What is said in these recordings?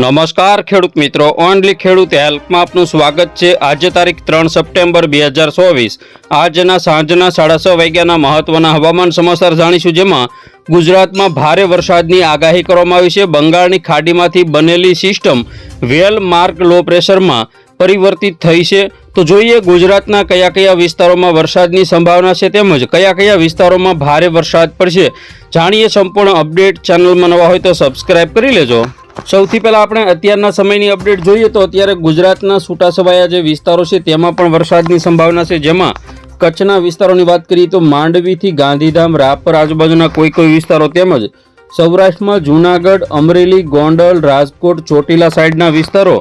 નમસ્કાર ખેડૂત મિત્રો, ઓનલી ખેડૂત હેલ્પમાં આપનું સ્વાગત છે. આજે તારીખ ત્રણ સપ્ટેમ્બર બે હજાર ચોવીસ. આજના સાંજના સાડા છ વાગ્યાના મહત્વના હવામાન સમાચાર જાણીશું જેમાં ગુજરાતમાં ભારે વરસાદની આગાહી કરવામાં આવી છે. બંગાળની ખાડીમાંથી બનેલી સિસ્ટમ વેલ માર્ક લો પ્રેશરમાં પરિવર્તિત થઈ છે. તો જોઈએ ગુજરાતના કયા કયા વિસ્તારોમાં વરસાદની સંભાવના છે તેમજ કયા કયા વિસ્તારોમાં ભારે વરસાદ પડશે. જાણીએ સંપૂર્ણ અપડેટ ચેનલમાં નવા હોય તો સબસ્ક્રાઇબ કરી લેજો. સૌથી પહેલાં આપણે અત્યારના સમયની અપડેટ જોઈએ તો અત્યારે ગુજરાતના છૂટાછવાયા જે વિસ્તારો છે તેમાં પણ વરસાદની સંભાવના છે. જેમાં કચ્છના વિસ્તારોની વાત કરીએ તો માંડવીથી ગાંધીધામ રાપર આજુબાજુના કોઈ કોઈ વિસ્તારો તેમજ સૌરાષ્ટ્રમાં જૂનાગઢ, અમરેલી, ગોંડલ, રાજકોટ, ચોટીલા સાઈડના વિસ્તારો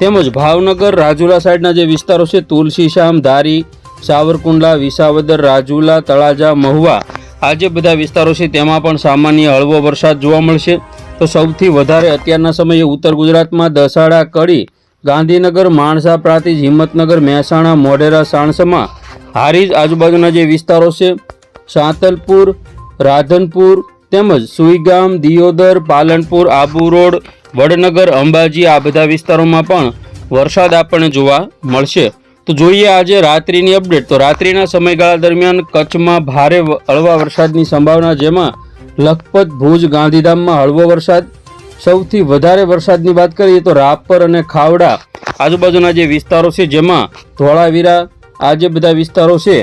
તેમજ ભાવનગર, રાજુલા સાઈડના જે વિસ્તારો છે તુલસીશામ, ધારી, સાવરકુંડલા, વિસાવદર, રાજુલા, તળાજા, મહુવા આ જે બધા વિસ્તારો છે તેમાં પણ સામાન્ય હળવો વરસાદ જોવા મળશે. તો સૌથી વધારે અત્યારના સમયે ઉત્તર ગુજરાતમાં દસાડા કડી, ગાંધીનગર, માણસા પ્રાંતિજ, હિંમતનગર, મહેસાણા, મોઢેરા, સાણસમાં હારીજ આજુબાજુના જે વિસ્તારો છે, સાંતલપુર, રાધનપુર તેમજ સુઈગામ, દિયોદર, પાલનપુર, આબુ રોડ, વડનગર, અંબાજી આ બધા વિસ્તારોમાં પણ વરસાદ આપણને જોવા મળશે. તો જોઈએ આજે રાત્રિની અપડેટ. તો રાત્રિના સમયગાળા દરમિયાન કચ્છમાં ભારે હળવા વરસાદની સંભાવના, જેમાં લખપત, ભુજ, ગાંધીધામમાં હળવો વરસાદ. સૌથી વધારે વરસાદની વાત કરીએ તો રાપર અને ખાવડા. આજુબાજુના જે વિસ્તારો છે જેમાં ધોળાવીરા, આ જે બધા વિસ્તારો છે,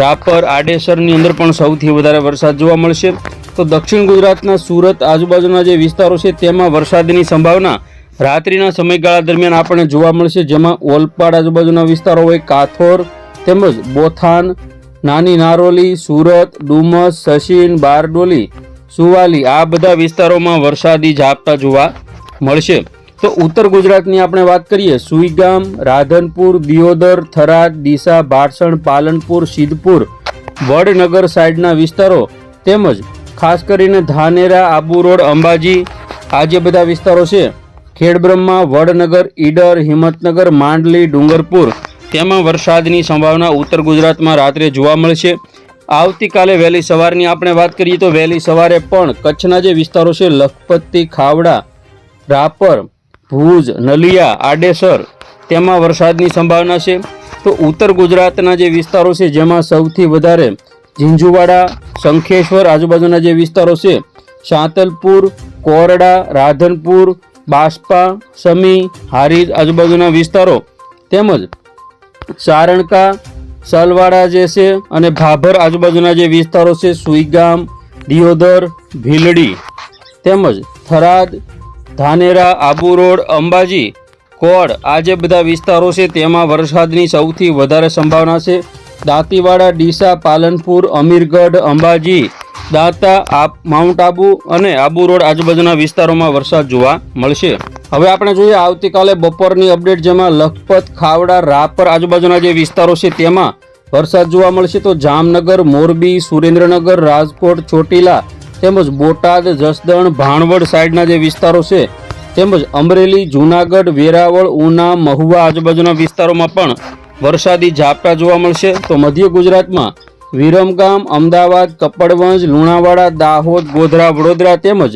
રાપર, આડેસરની અંદર પણ સૌથી વધારે વરસાદ જોવા મળશે. તો દક્ષિણ ગુજરાતના સુરત આજુબાજુના જે વિસ્તારો છે તેમાં વરસાદની સંભાવના રાત્રિના સમયગાળા દરમિયાન આપણને જોવા મળશે. જેમાં ઓલપાડ આજુબાજુના વિસ્તારો હોય કાથોર, તેમજ બોથાન, નાની નારોલી, સુરત, ડુમસ, સશીન, બારડોલી સુવાલી, આ બધા વિસ્તારોમાં વરસાદી ઝાપટા જોવા મળશે. તો ઉત્તર ગુજરાતની આપણે વાત કરીએ, સુઈગામ, રાધનપુર, દિયોદર, થરાદ, ડીસા ભાટસણ પાલનપુર, સિદ્ધપુર, વડનગર સાઈડના વિસ્તારો તેમજ ખાસ કરીને ધાનેરા, આબુ રોડ, અંબાજી, આ જે બધા વિસ્તારો છે, ખેડબ્રહ્મા, વડનગર, ઈડર, હિંમતનગર, માંડલી, ડુંગરપુર, તેમાં વરસાદની સંભાવના ઉત્તર ગુજરાતમાં રાત્રે જોવા મળશે. આવતીકાલે વહેલી સવારની આપણે વાત કરીએ તો વહેલી સવારે પણ કચ્છના જે વિસ્તારો છે, લખપતથી ખાવડા, રાપર, ભુજ, નલિયા, આડેસર, તેમાં વરસાદની સંભાવના છે. તો ઉત્તર ગુજરાતના જે વિસ્તારો છે, જેમાં સૌથી વધારે ઝીંઝુવાડા, શંખેશ્વર આજુબાજુના જે વિસ્તારો છે, સાંતલપુર, કોરડા, રાધનપુર, બાસ્પા, સમી, હારીજ આજુબાજુના વિસ્તારો તેમજ સારણકા સલવાડા જે છે અને ભાભર આજુબાજુના જે વિસ્તારો છે, સુઈગામ, દિયોદર, ભીલડી તેમજ થરાદ, ધાનેરા, આબુ રોડ, અંબાજી કોડ આ જે બધા વિસ્તારો છે, તેમાં વરસાદની સૌથી વધારે સંભાવના છે. દાંતીવાડા, ડીસા, પાલનપુર, અમીરગઢ, અંબાજી દાંતા, આપ, માઉન્ટ આબુ અને આબુ રોડ આજુબાજુના વિસ્તારોમાં વરસાદ જોવા મળશે. હવે આપણે જોઈએ આવતીકાલે બપોરની અપડેટ જેમાં લખપત, ખાવડા, રાપર આજુબાજુના જે વિસ્તારો છે તેમાં વરસાદ જોવા મળશે તો જામનગર, મોરબી, સુરેન્દ્રનગર, રાજકોટ, ચોટીલા તેમજ બોટાદ, જસદણ, ભાણવડ સાઈડના જે વિસ્તારો છે તેમજ અમરેલી, જૂનાગઢ, વેરાવળ, ઉના, મહુવા આજુબાજુના વિસ્તારોમાં પણ વરસાદી ઝાપટા જોવા મળશે. તો મધ્ય ગુજરાતમાં વિરમગામ, અમદાવાદ, કપડવંજ, લુણાવાડા, દાહોદ, ગોધરા, વડોદરા તેમજ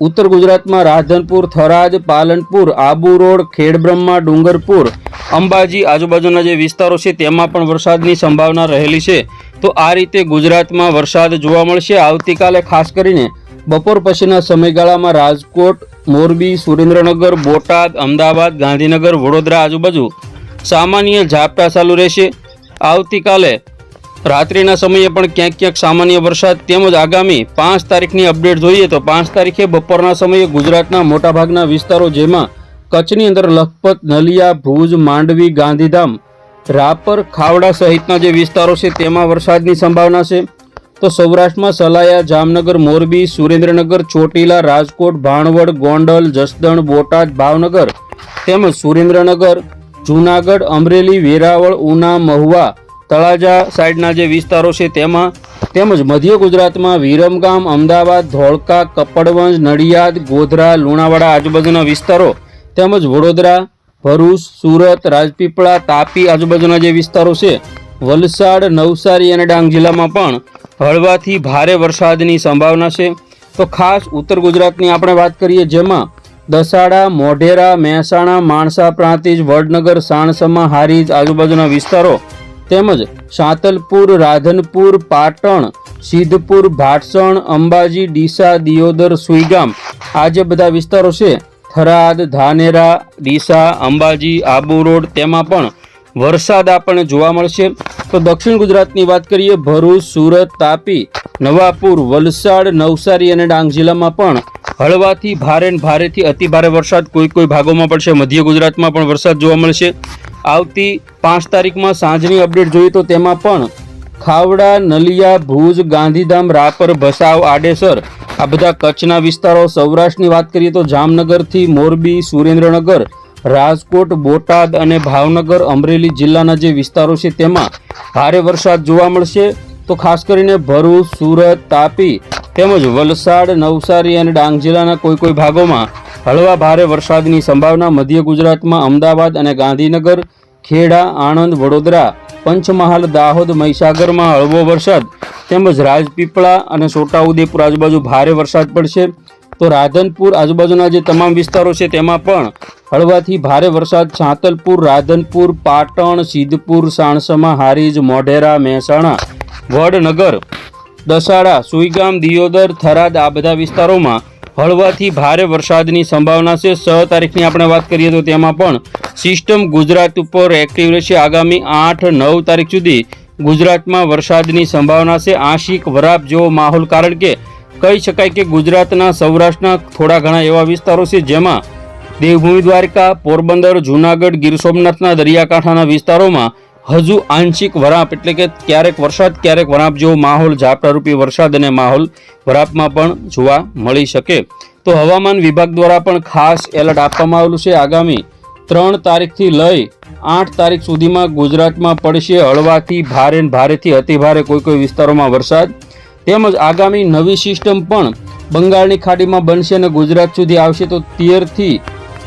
ઉત્તર ગુજરાતમાં રાધનપુર થરાદ, પાલનપુર, આબુ રોડ, ખેડબ્રહ્મા, ડુંગરપુર, અંબાજી આજુબાજુના જે વિસ્તારો છે તેમાં પણ વરસાદની સંભાવના રહેલી છે. તો આ રીતે ગુજરાતમાં વરસાદ જોવા મળશે. આવતીકાલે ખાસ કરીને બપોર પછીના સમયગાળામાં રાજકોટ, મોરબી, સુરેન્દ્રનગર, બોટાદ, અમદાવાદ, ગાંધીનગર, વડોદરા આજુબાજુ સામાન્ય ઝાપટા ચાલુ રહેશે. આવતીકાલે રાત્રિના સમયે પણ ક્યાંક ક્યાંક સામાન્ય વરસાદ તેમજ આગામી પાંચ તારીખની અપડેટ જોઈએ તો પાંચ તારીખે બપોરના સમયે ગુજરાતના મોટાભાગના વિસ્તારો જેમાં કચ્છની અંદર લખપત, નલિયા, ભુજ, માંડવી, ગાંધીધામ, રાપર, ખાવડા સહિતના જે વિસ્તારો છે તેમાં વરસાદની સંભાવના છે. તો સૌરાષ્ટ્રમાં સલાયા, જામનગર, મોરબી, સુરેન્દ્રનગર, ચોટીલા, રાજકોટ, ભાણવડ, ગોંડલ, જસદણ, બોટાદ, ભાવનગર તેમજ સુરેન્દ્રનગર, જૂનાગઢ, અમરેલી, વેરાવળ, ઉના, મહુવા તળાજા સાઈડના જે વિસ્તારો છે તેમાં તેમજ મધ્ય ગુજરાતમાં વિરમગામ, અમદાવાદ, ધોળકા, કપડવંજ, નડિયાદ, ગોધરા, લુણાવાડા, આજુબાજુના વિસ્તારો તેમજ વડોદરા, ભરૂચ, સુરત, રાજપીપળા, તાપી આજુબાજુના જે વિસ્તારો છે, વલસાડ, નવસારી અને ડાંગ જિલ્લામાં પણ હળવાથી ભારે વરસાદની સંભાવના છે. તો ખાસ ઉત્તર ગુજરાતની આપણે વાત કરીએ જેમાં દસાડા, મોઢેરા, મહેસાણા, માણસા પ્રાંતિજ, વડનગર, સાણસમા, હારીજ આજુબાજુના વિસ્તારો તેમજ સાતલપુર, રાધનપુર, પાટણ, સિદ્ધપુર, ભાટસણ, અંબાજી, ડીસા, દિયોદર, સુઈગામ આ જે બધા વિસ્તારો છે થરાદ, ધાનેરા, ડીસા, અંબાજી, આબુ રોડ તેમાં પણ વરસાદ આપણને જોવા મળશે. તો દક્ષિણ ગુજરાતની વાત કરીએ, ભરૂચ, સુરત, તાપી, નવાપુર, વલસાડ, નવસારી અને ડાંગ જિલ્લામાં પણ હળવાથી ભારે ભારેથી અતિ ભારે વરસાદ કોઈ કોઈ ભાગોમાં પડશે. મધ્ય ગુજરાતમાં પણ વરસાદ જોવા મળશે. આવતી પાંચ તારીખમાં સાંજની અપડેટ જોઈએ તો તેમાં પણ ખાવડા, નલિયા, ભુજ, ગાંધીધામ, રાપર, ભસાવ, આડેસર, આ બધા કચ્છના વિસ્તારો, સૌરાષ્ટ્રની વાત કરીએ તો જામનગરથી મોરબી, સુરેન્દ્રનગર રાજકોટ, બોટાદ અને ભાવનગર અમરેલી જિલ્લાના જે વિસ્તારો છે તેમાં ભારે વરસાદ જોવા મળશે. તો ખાસ કરીને ભરૂચ, સુરત, તાપી તેમજ વલસાડ, નવસારી અને ડાંગ જિલ્લાના કોઈ કોઈ ભાગોમાં હળવા ભારે વરસાદની સંભાવના. મધ્ય ગુજરાતમાં અમદાવાદ અને ગાંધીનગર, ખેડા, આણંદ, વડોદરા, પંચમહાલ, દાહોદ, મહીસાગરમાં હળવો વરસાદ તેમજ રાજપીપળા અને છોટાઉદેપુર આજુબાજુ ભારે વરસાદ પડશે. તો રાધનપુર આજુબાજુના જે તમામ વિસ્તારો છે તેમાં પણ હળવાથી ભારે વરસાદ છાંતલપુર, રાધનપુર, પાટણ, સિદ્ધપુર, સાણસમા, હારીજ, મોઢેરા, મહેસાણા, વડનગર, દસાડા, સુઈગામ, દિયોદર, થરાદ આ બધા વિસ્તારોમાં હળવાથી ભારે વરસાદની સંભાવના છે. છ તારીખની આપણે વાત કરીએ તો તેમાં પણ સિસ્ટમ ગુજરાત ઉપર એક્ટિવ રહેશે. આગામી આઠ નવ તારીખ સુધી ગુજરાતમાં વરસાદની સંભાવના છે. આંશિક વરાપ જેવો માહોલ, કારણ કે કહી શકાય કે ગુજરાતના સૌરાષ્ટ્રના થોડા ઘણા એવા વિસ્તારો છે જેમાં દેવભૂમિ દ્વારકા, પોરબંદર, જૂનાગઢ, ગીર સોમનાથના દરિયાકાંઠાના વિસ્તારોમાં હજુ આંશિક વરાપ એટલે કે ક્યારેક વરસાદ, ક્યારેક વરાપ જેવો માહોલ, ઝાપટારૂપી વરસાદ અને માહોલ વરાપમાં પણ જોવા મળી શકે. તો હવામાન વિભાગ દ્વારા પણ ખાસ એલર્ટ આપવામાં આવેલું છે. આગામી ત્રણ તારીખથી લઈ આઠ તારીખ સુધીમાં ગુજરાતમાં પડશે હળવાથી ભારે ભારેથી અતિભારે કોઈ કોઈ વિસ્તારોમાં વરસાદ. તેમજ આગામી નવી સિસ્ટમ પણ બંગાળની ખાડીમાં બનશે અને ગુજરાત સુધી આવશે. તો તેરથી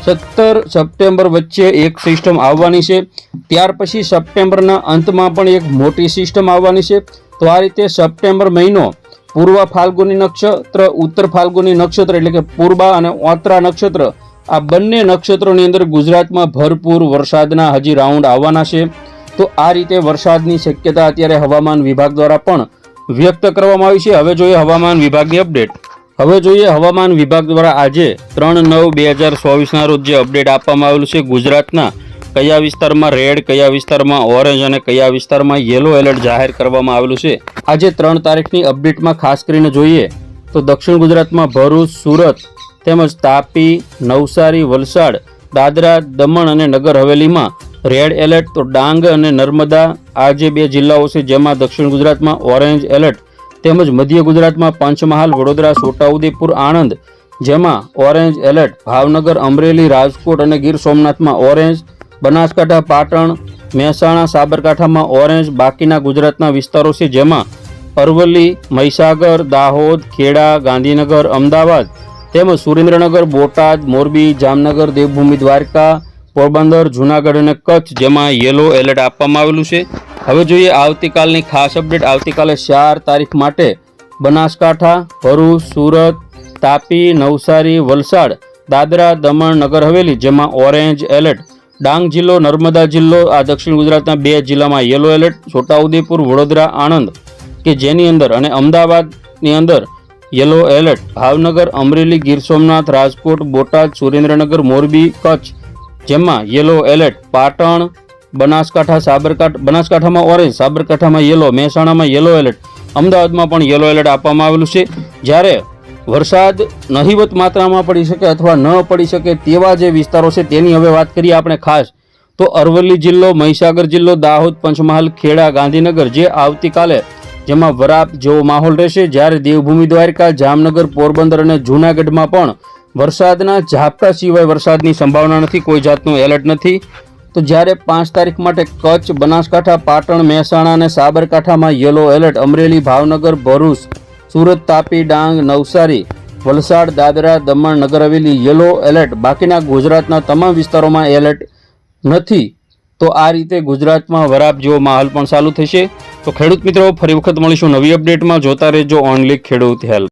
સત્તર સપ્ટેમ્બર વચ્ચે એક સિસ્ટમ આવવાની છે. ત્યાર પછી સપ્ટેમ્બરના અંતમાં પણ એક મોટી સિસ્ટમ આવવાની છે. તો આ રીતે સપ્ટેમ્બર મહિનો પૂર્વ ફાલ્ગુની નક્ષત્ર, ઉત્તર ફાલ્ગુની નક્ષત્ર એટલે કે પૂર્વા અને ઓત્રા નક્ષત્ર, આ બંને નક્ષત્રોની અંદર ગુજરાતમાં ભરપૂર વરસાદના હજી રાઉન્ડ આવવાના છે. તો આ રીતે વરસાદની શક્યતા અત્યારે હવામાન વિભાગ દ્વારા પણ વ્યક્ત કરવામાં આવી છે. હવે જોઈએ હવામાન વિભાગની અપડેટ. હવે જોઈએ હવામાન વિભાગ દ્વારા આજે ત્રણ નવ બે હજાર ચોવીસના રોજ જે અપડેટ આપવામાં આવેલું છે, ગુજરાતના કયા વિસ્તારમાં રેડ, કયા વિસ્તારમાં ઓરેન્જ અને કયા વિસ્તારમાં યલો એલર્ટ જાહેર કરવામાં આવેલું છે. આજે ત્રણ તારીખની અપડેટમાં ખાસ કરીને જોઈએ તો દક્ષિણ ગુજરાતમાં ભરૂચ, સુરત તેમજ તાપી, નવસારી, વલસાડ, દાદરા, દમણ અને નગર હવેલીમાં રેડ એલર્ટ તો ડાંગ અને નર્મદા આ જે બે જિલ્લાઓ છે, જેમાં દક્ષિણ ગુજરાતમાં ઓરેન્જ એલર્ટ તેમજ મધ્ય ગુજરાતમાં પંચમહાલ, વડોદરા, છોટાઉદેપુર, આણંદ, જેમાં ઓરેન્જ એલર્ટ, ભાવનગર, અમરેલી, રાજકોટ અને ગીર સોમનાથમાં ઓરેન્જ, બનાસકાંઠા, પાટણ, મહેસાણા, સાબરકાંઠામાં ઓરેન્જ, બાકીના ગુજરાતના વિસ્તારો છે, જેમાં અરવલ્લી, મહીસાગર, દાહોદ, ખેડા, ગાંધીનગર, અમદાવાદ, તેમજ સુરેન્દ્રનગર, બોટાદ, મોરબી, જામનગર, દેવભૂમિ, દ્વારકા પોરબંદર, જૂનાગઢ અને કચ્છ જેમાં યલો એલર્ટ આપવામાં આવેલું છે. હવે જોઈએ આવતીકાલની ખાસ અપડેટ આવતીકાલે ચાર તારીખ માટે બનાસકાંઠા, ભરૂચ, સુરત, તાપી, નવસારી, વલસાડ, દાદરા, દમણ, નગર હવેલી જેમાં ઓરેન્જ એલર્ટ ડાંગ જિલ્લો, નર્મદા જિલ્લો, આ દક્ષિણ ગુજરાતના બે જિલ્લામાં યલો એલર્ટ છોટાઉદેપુર, વડોદરા, આણંદ કે જેની અંદર અને અમદાવાદની અંદર યલો એલર્ટ ભાવનગર, અમરેલી, ગીર સોમનાથ, રાજકોટ, બોટાદ, સુરેન્દ્રનગર, મોરબી, કચ્છ જેમાં યલો એલર્ટ પાટણ, બનાસકાંઠા, સાબરકાંઠા, બનાસકાંઠામાં ઓરેન્જ સાબરકાંઠામાં યલો મહેસાણામાં યલો એલર્ટ અમદાવાદમાં પણ યલો એલર્ટ આપવામાં આવેલું છે. જ્યારે વરસાદ નહિવત માત્રામાં પડી શકે અથવા ન પડી શકે તેવા જે વિસ્તારો છે તેની હવે વાત કરીએ આપણે ખાસ. તો અરવલ્લી જિલ્લો, મહીસાગર જિલ્લો, દાહોદ, પંચમહાલ, ખેડા, ગાંધીનગર જે આવતીકાલે જેમાં વરાપ જેવો માહોલ રહેશે. જ્યારે દેવભૂમિ દ્વારકા, જામનગર, પોરબંદર અને જૂનાગઢમાં પણ વરસાદના ઝાપટા સિવાય વરસાદની સંભાવના નથી, કોઈ જાતનું એલર્ટ નથી. તો જ્યારે પાંચ તારીખ માટે કચ્છ, બનાસકાંઠા, પાટણ, મહેસાણા અને સાબરકાંઠામાં yellow alert Amreli, Bhavnagar, Bharuch, Surat, Tapi, Dang, Navsari, Valsad, Dadra, Daman, Nagar Haveli yellow alert બાકીના ગુજરાતના તમામ વિસ્તારોમાં એલર્ટ નથી. તો આ રીતે ગુજરાતમાં વરાપ જેવો માહોલ પણ ચાલુ થશે. તો ખેડૂત મિત્રો, ફરી વખત મળીશું નવી અપડેટમાં જોતા રહેજો ઓનલી ખેડૂત હેલ્પ